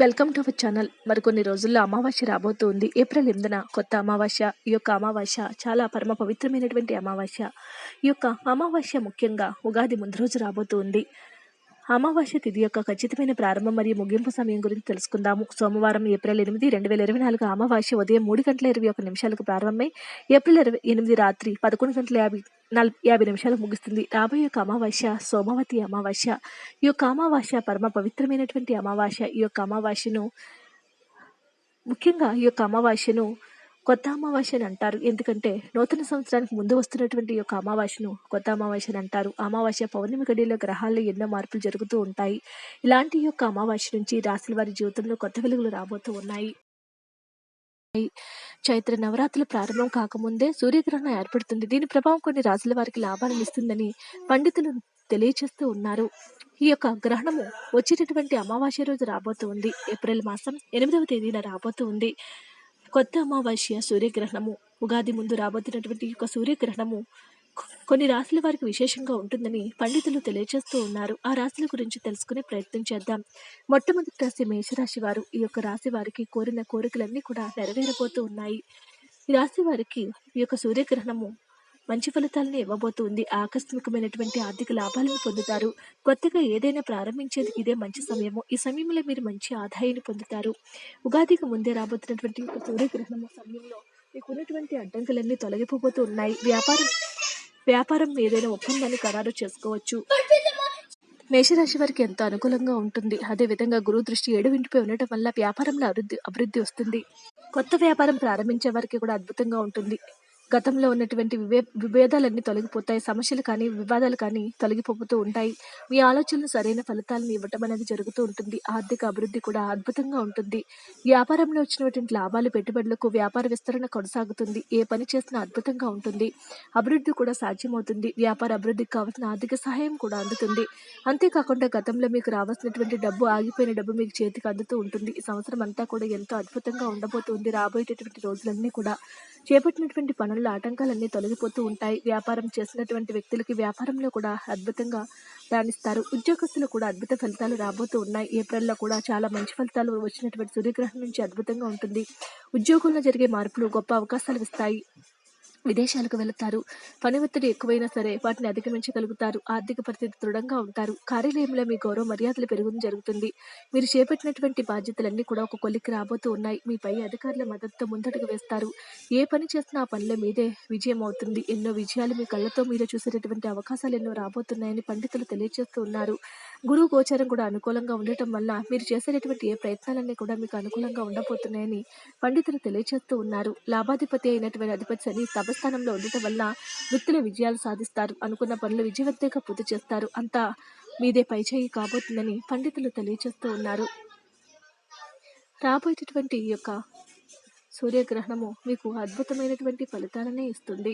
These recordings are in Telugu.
Welcome to our channel. మరికొన్ని రోజుల్లో అమావాస్య రాబోతుంది. ఏప్రిల్ ఎనిమిదిన కొత్త అమావాస్య. ఈ యొక్క అమావాస్య చాలా పరమ పవిత్రమైనటువంటి అమావాస్య. ఈ యొక్క అమావాస్య ముఖ్యంగా ఉగాది ముందు రోజు రాబోతుంది. అమావాస్య తిథి యొక్క ఖచ్చితమైన ప్రారంభం మరియు ముగింపు సమయం గురించి తెలుసుకుందాము. సోమవారం ఏప్రిల్ ఎనిమిది రెండు వేల ఇరవై నాలుగు అమావాస్య ఉదయం మూడు గంటల ఇరవై ఒక నిమిషాలకు ప్రారంభమై ఏప్రిల్ ఇరవై ఎనిమిది రాత్రి పదకొండు గంటల యాభై నలభై యాభై నిమిషాలు ముగుస్తుంది. రాబోయే యొక్క అమావాస్య సోమవతి అమావాస్య. ఈ యొక్క అమావాస్య పరమ పవిత్రమైనటువంటి అమావాస్య. ఈ యొక్క అమావాస్యను ముఖ్యంగా ఈ యొక్క అమావాస్యను కొత్త అమావాస్య అని అంటారు. ఎందుకంటే నూతన సంవత్సరానికి ముందు వస్తున్నటువంటి యొక్క అమావాస్యను కొత్త అమావాస్య అని అంటారు. అమావాస్య పౌర్ణమి గడిలో గ్రహాల్లో ఎన్నో మార్పులు జరుగుతూ ఉంటాయి. ఇలాంటి యొక్క అమావాస్య నుంచి రాశుల వారి జీవితంలో కొత్త వెలుగులు రాబోతూ ఉన్నాయి. చైత్ర నవరాత్రులు ప్రారంభం కాకముందే సూర్యగ్రహణం ఏర్పడుతుంది. దీని ప్రభావం కొన్ని రాజుల వారికి లాభాలను ఇస్తుందని పండితులు తెలియచేస్తూ ఉన్నారు. ఈ యొక్క గ్రహణము వచ్చేటటువంటి అమావాస్య రోజు రాబోతూ ఉంది. ఏప్రిల్ మాసం ఎనిమిదవ తేదీన రాబోతూ ఉంది. కొత్త అమావాస్య సూర్యగ్రహణము. ఉగాది ముందు రాబోతున్నటువంటి యొక్క సూర్యగ్రహణము కొన్ని రాశుల వారికి విశేషంగా ఉంటుందని పండితులు తెలియజేస్తూ ఉన్నారు. ఆ రాశుల గురించి తెలుసుకునే ప్రయత్నం చేద్దాం. మొట్టమొదటి రాశి మేషరాశి వారు. ఈ యొక్క రాశి వారికి కోరిన కోరికలన్నీ కూడా నెరవేరబోతూ ఉన్నాయి. ఈ రాశి వారికి ఈ యొక్క సూర్యగ్రహణము మంచి ఫలితాలను ఇవ్వబోతుంది. ఆకస్మికమైనటువంటి ఆర్థిక లాభాలను పొందుతారు. కొత్తగా ఏదైనా ప్రారంభించేందుకు ఇదే మంచి సమయము. ఈ సమయంలో మీరు మంచి ఆదాయాన్ని పొందుతారు. ఉగాదికి ముందే రాబోతున్నటువంటి ఈ సూర్యగ్రహణము సమయంలో మీకు ఉన్నటువంటి అడ్డంకులన్నీ తొలగిపోతూ ఉన్నాయి. వ్యాపారం వ్యాపారం ఏదైనా ఒప్పందాన్ని ఖరారు చేసుకోవచ్చు. మేషరాశి వారికి ఎంతో అనుకూలంగా ఉంటుంది. అదేవిధంగా గురువు దృష్టి ఏడు ఇంటిపై ఉండటం వల్ల వ్యాపారంలో అభివృద్ధి అభివృద్ధి వస్తుంది. కొత్త వ్యాపారం ప్రారంభించే వారికి కూడా అద్భుతంగా ఉంటుంది. గతంలో ఉన్నటువంటి వివే విభేదాలన్నీ తొలగిపోతాయి సమస్యలు కానీ వివాదాలు కానీ తొలగిపోతూ ఉంటాయి. మీ ఆలోచనలు సరైన ఫలితాలను ఇవ్వటం అనేది జరుగుతూ ఉంటుంది. ఆర్థిక అభివృద్ధి కూడా అద్భుతంగా ఉంటుంది. వ్యాపారంలో వచ్చినటువంటి లాభాలు పెట్టుబడులకు వ్యాపార విస్తరణ కొనసాగుతుంది. ఏ పని చేసినా అద్భుతంగా ఉంటుంది. అభివృద్ధి కూడా సాధ్యమవుతుంది. వ్యాపార అభివృద్ధికి కావాల్సిన ఆర్థిక సహాయం కూడా అందుతుంది. అంతేకాకుండా గతంలో మీకు రావాల్సినటువంటి డబ్బు ఆగిపోయిన డబ్బు మీకు చేతికి అందుతూ ఉంటుంది. ఈ సంవత్సరం అంతా కూడా ఎంతో అద్భుతంగా ఉండబోతుంది రాబోయేటటువంటి రోజులన్నీ కూడా చేపట్టినటువంటి పనుల్లో ఆటంకాలన్నీ తొలగిపోతూ ఉంటాయి. వ్యాపారం చేసినటువంటి వ్యక్తులకి వ్యాపారంలో కూడా అద్భుతంగా రాణిస్తారు. ఉద్యోగస్తులు కూడా అద్భుత ఫలితాలు రాబోతూ ఉన్నాయి. ఏప్రిల్లో కూడా చాలా మంచి ఫలితాలు వచ్చినటువంటి సూర్యగ్రహణం నుంచి అద్భుతంగా ఉంటుంది. ఉద్యోగంలో జరిగే మార్పులు గొప్ప అవకాశాలు ఇస్తాయి. విదేశాలకు వెళతారు. పని ఒత్తిడి ఎక్కువైనా సరే వాటిని అధిగమించగలుగుతారు. ఆర్థిక పరిస్థితి దృఢంగా ఉంటారు. కార్యాలయంలో మీ గౌరవ మర్యాదలు పెరుగుదల జరుగుతుంది. మీరు చేపట్టినటువంటి బాధ్యతలన్నీ కూడా ఒక కొలిక్కి రాబోతూ ఉన్నాయి. మీ పై అధికారుల మద్దతుతో ముందడుగు వేస్తారు. ఏ పని చేసినా ఆ పనిలో మీదే విజయం అవుతుంది. ఎన్నో విజయాలు మీ కళ్ళతో మీరు చూసేటటువంటి అవకాశాలు ఎన్నో రాబోతున్నాయని పండితులు తెలియజేస్తూ ఉన్నారు. గురువు గోచారం కూడా అనుకూలంగా ఉండటం వల్ల మీరు చేసేటటువంటి ఏ ప్రయత్నాలన్నీ కూడా మీకు అనుకూలంగా ఉండబోతున్నాయని పండితులు తెలియజేస్తూ ఉన్నారు. లాభాధిపతి అయినటువంటి అధిపతి శని స్థానంలో ఉండటం వల్ల వృత్తిలో విజయాలు సాధిస్తారు. అనుకున్న పనులు విజయవంతంగా పూర్తి చేస్తారు. అంతా మీదే పైచేయి కాబోతుందని పండితులు తెలియజేస్తూ ఉన్నారు. రాబోయేటటువంటి ఈ యొక్క సూర్యగ్రహణము మీకు అద్భుతమైనటువంటి ఫలితాలనే ఇస్తుంది.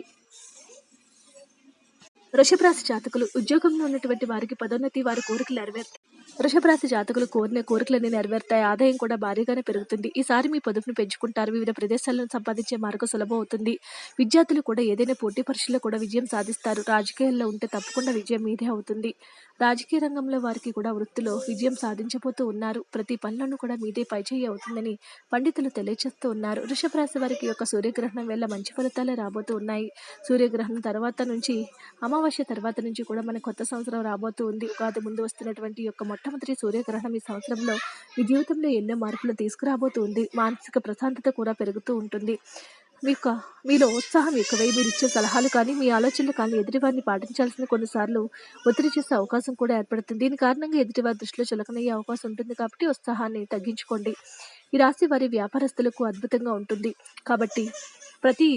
వృషభరాశి జాతకులు ఉద్యోగంలో ఉన్నటువంటి వారికి పదోన్నతి వారి కోరికలు నెరవేరుతాయి వృషభ రాశి జాతకులు కోరిన కోరికలన్నీ నెరవేరుతాయి. ఆదాయం కూడా భారీగానే పెరుగుతుంది. ఈసారి మీ పొదుపును పెంచుకుంటారు. వివిధ ప్రదేశాలను సంపాదించే మార్గం సులభం అవుతుంది. విద్యార్థులు కూడా ఏదైనా పోటీ పరీక్షల్లో కూడా విజయం సాధిస్తారు. రాజకీయాల్లో ఉంటే తప్పకుండా విజయం మీదే అవుతుంది. రాజకీయ రంగంలో వారికి కూడా వృత్తిలో విజయం సాధించబోతూ ఉన్నారు. ప్రతి పనులను కూడా మీదే పైచేయి అవుతుందని పండితులు తెలియజేస్తూ ఉన్నారు. వృషభ రాశి వారికి యొక్క సూర్యగ్రహణం వల్ల మంచి ఫలితాలే రాబోతూ ఉన్నాయి. సూర్యగ్రహణం తర్వాత నుంచి అమావాస్య తర్వాత నుంచి కూడా మన కొత్త సంవత్సరం రాబోతూ ఉంది. ఉగాది ముందు వస్తున్నటువంటి యొక్క మొట్ట మొట్టమొదటి సూర్యగ్రహణం ఈ సంవత్సరంలో మీ జీవితంలో ఎన్నో మార్పులు తీసుకురాబోతూ ఉంది మానసిక ప్రశాంతత కూడా పెరుగుతూ ఉంటుంది. మీకు మీలో ఉత్సాహం ఎక్కువై మీరు ఇచ్చే సలహాలు కానీ మీ ఆలోచనలు కానీ ఎదుటివారిని పాటించాల్సిన కొన్నిసార్లు ఒత్తిడి చేసే అవకాశం కూడా ఏర్పడుతుంది. దీని కారణంగా ఎదుటివారి దృష్టిలో చులకనయ్యే అవకాశం ఉంటుంది కాబట్టి ఉత్సాహాన్ని తగ్గించుకోండి. ఈ రాశి వారి వ్యాపారస్తులకు అద్భుతంగా ఉంటుంది. కాబట్టి ప్రతి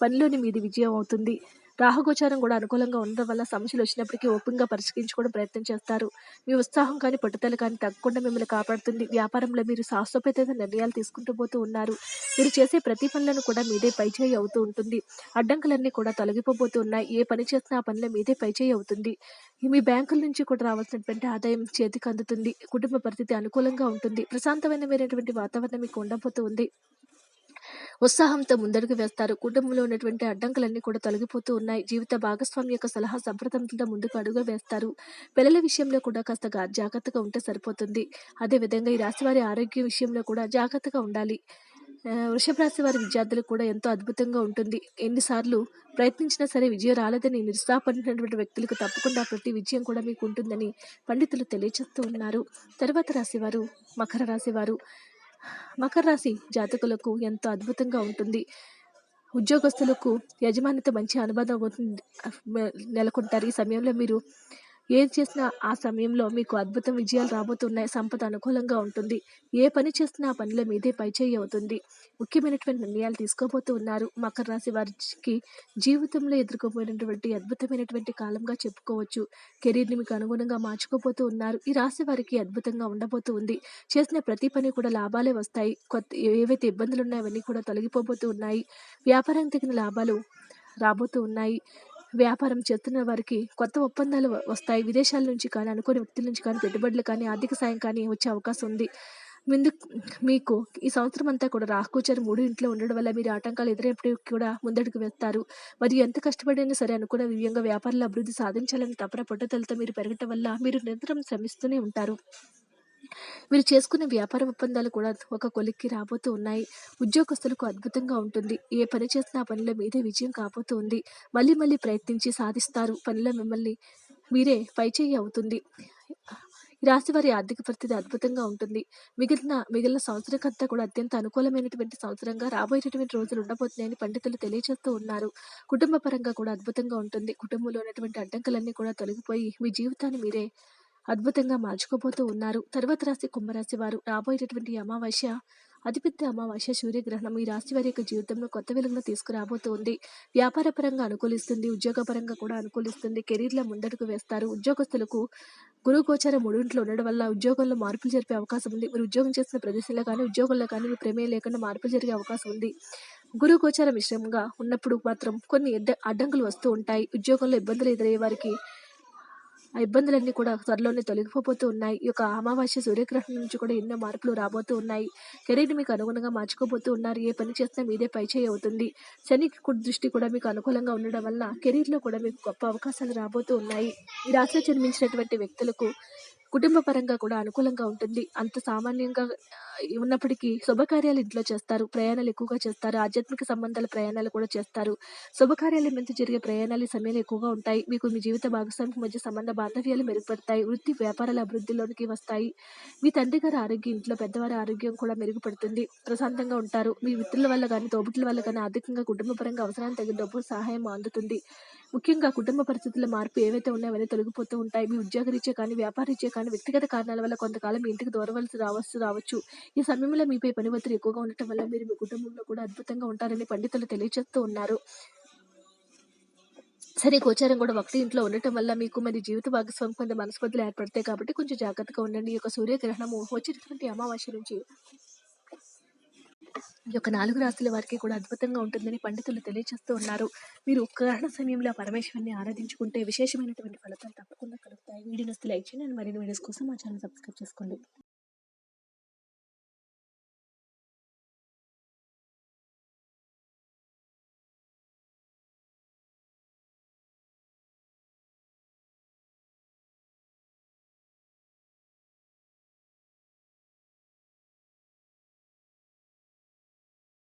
పనిలోని మీది విజయం అవుతుంది. రాహుగోచారం కూడా అనుకూలంగా ఉండడం వల్ల సమస్యలు వచ్చినప్పటికీ ఓపెన్గా పరిష్కరించుకోవడం ప్రయత్నం చేస్తారు. మీ ఉత్సాహం కానీ పట్టుదల కానీ తగ్గకుండా మిమ్మల్ని కాపాడుతుంది. వ్యాపారంలో మీరు సాహసోపేత నిర్ణయాలు తీసుకుంటూ పోతూ ఉన్నారు. మీరు చేసే ప్రతి పనులను కూడా మీదే పైచేయి అవుతూ ఉంటుంది. అడ్డంకులన్నీ కూడా తొలగిపోబోతూ ఉన్నాయి. ఏ పని చేసినా ఆ పనిలో మీదే పైచేయి అవుతుంది. మీ బ్యాంకుల నుంచి కూడా రావాల్సినటువంటి ఆదాయం చేతికి అందుతుంది. కుటుంబ పరిస్థితి అనుకూలంగా ఉంటుంది. ప్రశాంతమైనటువంటి వాతావరణం మీకు ఉండబోతూ ఉంది. ఉత్సాహంతో ముందడుగు వేస్తారు. కుటుంబంలో ఉన్నటువంటి అడ్డంకులన్నీ కూడా తొలగిపోతూ ఉన్నాయి. జీవిత భాగస్వామి యొక్క సలహా సంప్రదంతో ముందుకు అడుగు వేస్తారు. పిల్లల విషయంలో కూడా కాస్త జాగ్రత్తగా ఉంటే సరిపోతుంది. అదేవిధంగా ఈ రాశి వారి ఆరోగ్య విషయంలో కూడా జాగ్రత్తగా ఉండాలి. వృషభ రాశి వారి విద్యార్థులకు కూడా ఎంతో అద్భుతంగా ఉంటుంది. ఎన్నిసార్లు ప్రయత్నించినా సరే విజయం రాలేదని నిరుత్సాహపడినటువంటి వ్యక్తులకు తప్పకుండా ప్రతి విజయం కూడా మీకు ఉంటుందని పండితులు తెలియచేస్తూ ఉన్నారు. తర్వాత రాశివారు మకర రాశివారు. మకర రాశి జాతకులకు ఎంతో అద్భుతంగా ఉంటుంది. ఉద్యోగస్తులకు యజమానితో మంచి అనుబంధం అవుతుంది. నెలకొంటారు. ఈ సమయంలో మీరు ఏది చేసినా ఆ సమయంలో మీకు అద్భుతం విజయాలు రాబోతున్నాయి. సంపద అనుకూలంగా ఉంటుంది. ఏ పని చేసినా ఆ పనిలో మీదే పైచేయి అవుతుంది. ముఖ్యమైనటువంటి నిర్ణయాలు తీసుకోబోతూ ఉన్నారు. మకర రాశి వారికి జీవితంలో ఎదుర్కోబోయినటువంటి అద్భుతమైనటువంటి కాలంగా చెప్పుకోవచ్చు. కెరీర్‌ని మీకు అనుగుణంగా మార్చుకోబోతూ ఉన్నారు. ఈ రాశి వారికి అద్భుతంగా ఉండబోతూ ఉంది. చేసిన ప్రతి పని కూడా లాభాలే వస్తాయి. కొత్త ఏవైతే ఇబ్బందులు ఉన్నాయో అవన్నీ కూడా తొలగిపోబోతూ ఉన్నాయి. వ్యాపారం తగిన లాభాలు రాబోతూ ఉన్నాయి. వ్యాపారం చేస్తున్న వారికి కొత్త ఒప్పందాలు వస్తాయి. విదేశాల నుంచి కానీ, అనుకోని వ్యక్తుల నుంచి కానీ, పెట్టుబడులు కానీ, ఆర్థిక సాయం కానీ వచ్చే అవకాశం ఉంది. ముందు మీకు ఈ సంవత్సరం అంతా కూడా రాహుగోచారం మూడు ఇంట్లో ఉండడం వల్ల మీరు ఆటంకాలు ఎదురైనప్పటికీ కూడా ముందడుగు వేస్తారు. మరియు ఎంత కష్టపడైనా సరే అనుకున్న వివ్యంగా వ్యాపారాల అభివృద్ధి సాధించాలని తపన పట్టుదలతో మీరు పెరగటం వల్ల మీరు నిరంతరం శ్రమిస్తూనే ఉంటారు. మీరు చేసుకునే వ్యాపార ఒప్పందాలు కూడా ఒక కొలిక్కి రాబోతూ ఉన్నాయి. ఉద్యోగస్తులకు అద్భుతంగా ఉంటుంది. ఏ పని చేసినా పనిలో మీదే విజయం కాబోతూ ఉంది. మళ్ళీ మళ్ళీ ప్రయత్నించి సాధిస్తారు. పనిలో మిమ్మల్ని మీరే పైచేయి అవుతుంది. ఈ రాశి వారి ఆర్థిక పరిస్థితి అద్భుతంగా ఉంటుంది. మిగిలిన మిగిలిన సంవత్సరకంతా కూడా అత్యంత అనుకూలమైనటువంటి సంవత్సరంగా రాబోయేటటువంటి రోజులు ఉండబోతున్నాయని పండితులు తెలియజేస్తూ ఉన్నారు. కుటుంబ పరంగా కూడా అద్భుతంగా ఉంటుంది. కుటుంబంలో ఉన్నటువంటి అడ్డంకులన్నీ కూడా తొలగిపోయి మీ జీవితాన్ని మీరే అద్భుతంగా మార్చుకోబోతూ ఉన్నారు. తర్వాత రాశి కుంభరాశి వారు రాబోయేటటువంటి అమావాస్య అతిపెద్ద అమావాస్య సూర్యగ్రహణం ఈ రాశి వారి యొక్క జీవితంలో కొత్త వెలుగును తీసుకురాబోతూ ఉంది. వ్యాపార పరంగా అనుకూలిస్తుంది. ఉద్యోగపరంగా కూడా అనుకూలిస్తుంది. కెరీర్‌లో ముందడుగు వేస్తారు. ఉద్యోగస్తులకు గురువు గోచారం మూడింట్లో ఉండడం వల్ల ఉద్యోగంలో మార్పులు జరిపే అవకాశం ఉంది. మీరు ఉద్యోగం చేస్తున్న ప్రదేశంలో కానీ, ఉద్యోగంలో కానీ మీ ప్రమేయం లేకుండా మార్పులు జరిగే అవకాశం ఉంది. గురువు గోచారం మిశ్రమంగా ఉన్నప్పుడు మాత్రం కొన్ని అడ్డంకులు వస్తూ ఉంటాయి. ఉద్యోగంలో ఇబ్బందులు ఎదురయ్యే వారికి ఆ ఇబ్బందులన్నీ కూడా త్వరలోనే తొలగిపోతూ ఉన్నాయి. ఈ యొక్క అమావాస్య సూర్యగ్రహణం నుంచి కూడా ఎన్నో మార్పులు రాబోతూ ఉన్నాయి. కెరీర్‌ని మీకు అనుగుణంగా మార్చుకోబోతూ ఉన్నారు. ఏ పని చేసినా మీదే పైచేయి అవుతుంది. శని దృష్టి కూడా మీకు అనుకూలంగా ఉండడం వల్ల కెరీర్‌లో కూడా మీకు గొప్ప అవకాశాలు రాబోతూ ఉన్నాయి. ఈ రాశిలో జన్మించినటువంటి వ్యక్తులకు కుటుంబ పరంగా కూడా అనుకూలంగా ఉంటుంది. అంత సామాన్యంగా ఉన్నప్పటికీ శుభకార్యాలు ఇంట్లో చేస్తారు. ప్రయాణాలు ఎక్కువగా చేస్తారు. ఆధ్యాత్మిక సంబంధాల ప్రయాణాలు కూడా చేస్తారు. శుభకార్యాల మీద జరిగే ప్రయాణాలు సమయాలు ఎక్కువగా ఉంటాయి. మీకు మీ జీవిత భాగస్వామికి మధ్య సంబంధ బాంధవ్యాలు మెరుగుపడతాయి. వృత్తి, వ్యాపారాల అభివృద్ధిలోనికి వస్తాయి. మీ తండ్రి గారి ఆరోగ్యం, ఇంట్లో పెద్దవారి ఆరోగ్యం కూడా మెరుగుపడుతుంది. ప్రశాంతంగా ఉంటారు. మీ మిత్రుల వల్ల కానీ తోబుట్ల వల్ల కానీ ఆర్థికంగా, కుటుంబ పరంగా అవసరానికి తగిన డబ్బు సహాయం అందుతుంది. ముఖ్యంగా కుటుంబ పరిస్థితుల మార్పు ఏవైతే ఉన్నాయో అవన్నీ తొలగిపోతూ ఉంటాయి. మీ ఉద్యోగరీత్యా కానీ, వ్యాపారరీత్యా కానీ, వ్యక్తిగత కారణాల వల్ల కొంతకాలం మీ ఇంటికి దూరవలసి రావచ్చు రావచ్చు. ఈ సమయంలో మీపై పని ఒత్తిడి ఎక్కువగా ఉండటం వల్ల మీరు మీ కుటుంబంలో కూడా అద్భుతంగా ఉంటారని పండితులు తెలియచేస్తూ ఉన్నారు. సరే గోచారం కూడా ఒకటి ఇంట్లో ఉండటం వల్ల మీకు మరి జీవిత భాగస్వామి కొంత మనస్పర్ధలు ఏర్పడతాయి కాబట్టి కొంచెం జాగ్రత్తగా ఉండండి. ఈ యొక్క సూర్యగ్రహణము వచ్చేటటువంటి అమావాస్య నుంచి ఈ యొక్క నాలుగు రాశుల వారికి కూడా అద్భుతంగా ఉంటుందని పండితులు తెలియజేస్తూ ఉన్నారు. మీరు ఉత్కరణ సమయంలో పరమేశ్వరిని ఆరాధించుకుంటే విశేషమైనటువంటి ఫలితాలు తప్పకుండా కలుగుతాయి. వీడియోస్ లైక్ చేయండి. మరిన్ని వీడియోస్ కోసం మా ఛానల్ సబ్స్క్రైబ్ చేసుకోండి.